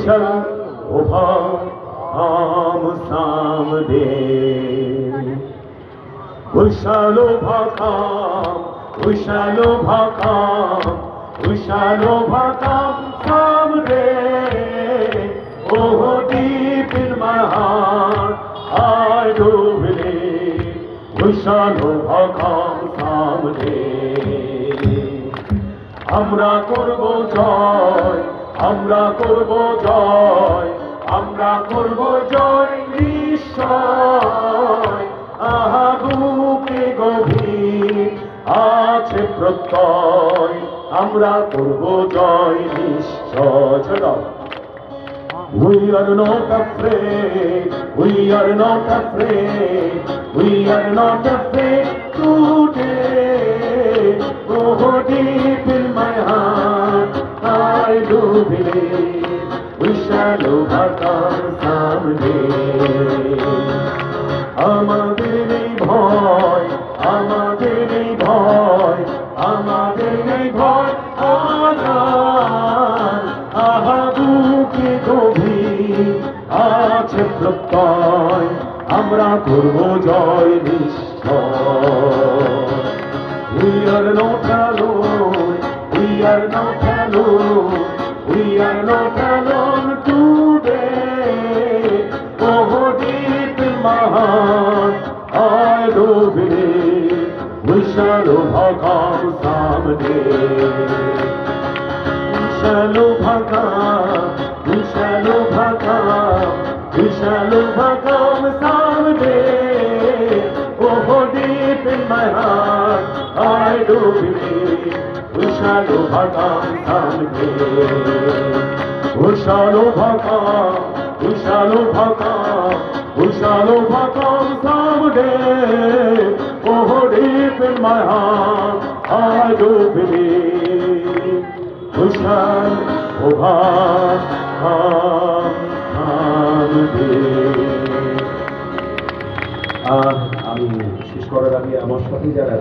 We shall overcome, we shall overcome, we shall overcome someday. Oh, deep in my heart, I do believe we shall overcome someday. আমরা করব জয় আমরা করব জয় আমরা করব জয় নিশ্চয় আহা বুকে গভীর আছে প্রত্যয় আমরা করব জয় নিশ্চয় We are not afraid, we are not afraid, we are not afraid today. Oh, deep in my Shall overcome someday. আমাদের ভয় আমাদের ভয় আমাদের ভয় আছে প্রত্যয় আমরা করব জয় নিশ্চয় We are not alone, we are not alone, are not alone today. Oh, deep in my heart, I do believe we shall overcome someday. We shall overcome, we shall overcome, we shall overcome someday. Oh, deep in my heart, I do believe ঘোষালো ভাগা থামবে ঘোষালো ভাগা ঘোষালো ভাগা ঘোষালো ভাগা থামবে ও আমি শেষ করার আগে আমার সাথে যারা